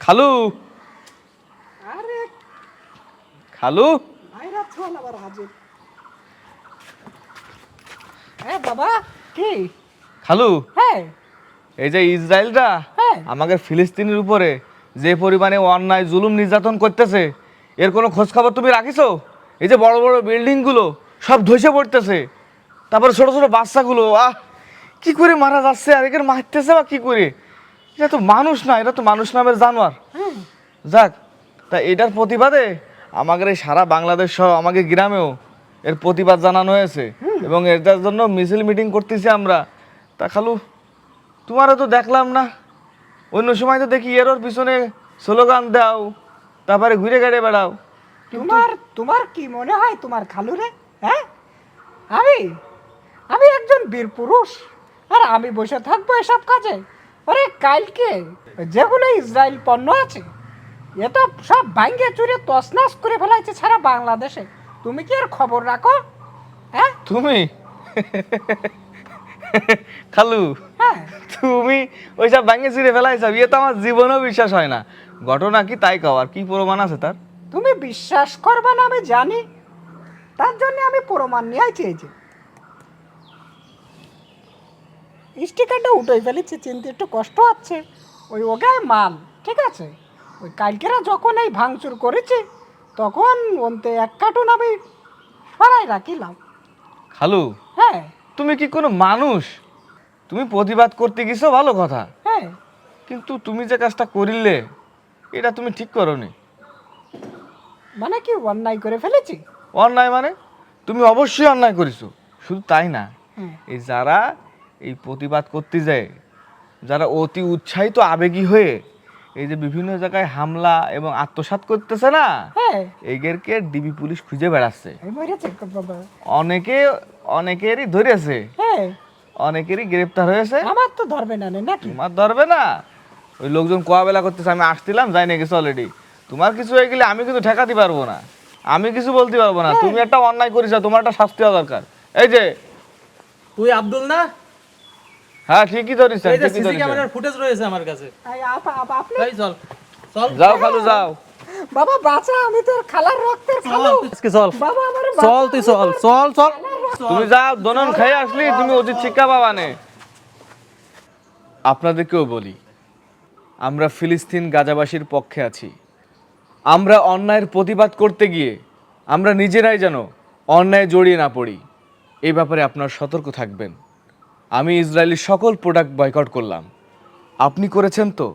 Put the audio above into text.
খালু। আরে। খালু। ভাইরা চল আবার হাজির। হ্যাঁ বাবা কি? খালু। হ্যাঁ। এই যে ইসরায়েলরা হ্যাঁ। আমাদের ফিলিস্তিনের উপরে যে পরিমাণে অন্যায় জুলুম নির্যাতন করতেছে এর কোনো খোঁজ খবর তুমি রাখিছো? এই যে বড় বড় বিল্ডিংগুলো সব ধসে পড়তেছে তারপরে ছোট ছোট বাচ্চাগুলো আহ কি করে মারা যাচ্ছে? আর এখানে মারতেছে বা কি করে? এটা তো মানুষ না এটা তো মানুষ নামের জানোয়ার। যাক তা এটার প্রতিবাদে আমাদের এই সারা বাংলাদেশ সহ আমাদের গ্রামেও এর প্রতিবাদ জানানো হয়েছে। এবং এটার জন্য মিছিল মিটিং করতেছি আমরা। তা খালু তোমারও তো দেখলাম না। অন্য সময় তো দেখি এর ওর পিছনে স্লোগান দাও তারপরে ঘুরে গাড়ে বেড়াও। তোমার তোমার কি মনে হয় তোমার খালু রে? হ্যাঁ? আমি আমি একজন বীর পুরুষ আর আমি বসে থাকব এসব কাজে। আরে কালকে যেগুলো ইসরায়েল পণ্য আছে এ তো সব ভাঙ্গে চুরে তসনাস করে ফেলাইছে সারা বাংলাদেশে। তুমি কি আর খবর রাখো? হ্যাঁ? তুমি? খালু হ্যাঁ। তুমি ওইসব ভাঙে ছিঁড়ে ফেলাইছো ইয়ে তো আমার জীবনেও বিশ্বাস হয় না। ঘটনা কি তাই কও আর কি প্রমাণ আছে তার? তুমি বিশ্বাস করবা না আমি জানি তার জন্য আমি প্রমাণ নিয়ে চেয়েছি স্টিকারটা উঠে ফেলেছি চিনতে একটু কষ্ট হচ্ছে। ওই ওগায় মাল ঠিক আছে? ওই কালকেরা যখন এই ভাঙচুর করেছে তখন অন্তে এক কার্টুন আমি সরাই রাখিলাম। খালু হ্যাঁ। তুমি কি কোনো মানুষ? তুমি প্রতিবাদ করতে গেছো ভালো কথা। হ্যাঁ। কিন্তু তুমি যে কাজটা করিলে এটা তুমি ঠিক করনি। মানে কি অন্যায় করে ফেলেছি? অন্যায় মানে? তুমি অবশ্যই অন্যায় করেছ শুধু তাই না। হ্যাঁ। এই যারা এই প্রতিবাদ করতে যায় যারা অতি উৎসাহিত আবেগী হয়ে এই যে বিভিন্ন জায়গায় হামলা এবং আত্মসাৎ করতেছে না হ্যাঁ। এদেরকে ডিবি পুলিশ খুঁজে বেড়াচ্ছে। অনেকে অনেকেরই ধরেছে। হ্যাঁ। অনেকেরই গ্রেপ্তার হয়েছে। আমার তো ধরবে না নে, নাকি? তোমার ধরবে না? ওই লোকজন কোয়াবেলা করতেছে আমি আসছিলাম যাই না গেছে অলরেডি তোমার কিছু হয়ে গেলে আমি কিন্তু ঠেকাতে পারব না। আমি কিছু বলতে পারব না। তুমি একটা অন্যায় করেছ তোমার একটা শাস্তি হওয়া দরকার। এই যে তুই আব্দুল না? হ্যাঁ ঠিকই ধরেছেন এই যে ঠিকই সিসি ধরেছেন। ক্যামেরার ফুটেজ রয়েছে আমার কাছে। আপ- আপ- আপনি? এই চল। চল। যাও খালু যাও। বাবা বাঁচা আমি তোর খালার রক্তের খালু। আজকে চল। বাবা আমার চল তুই চল চল চল। তুমি যাও দনন খেয়ে আসলি তুমি উচিত শিক্ষা পাবা নে আপনাদেরকেও বলি আমরা ফিলিস্তিন গাজাবাসীর পক্ষে আছি। আমরা অন্যায়ের প্রতিবাদ করতে গিয়ে আমরা নিজেরাই যেন অন্যায় জড়িয়ে না পড়ি। এই ব্যাপারে আপনার সতর্ক থাকবেন। আমি ইসরায়েলি সকল প্রোডাক্ট বয়কট করলাম। আপনি করেছেন তো?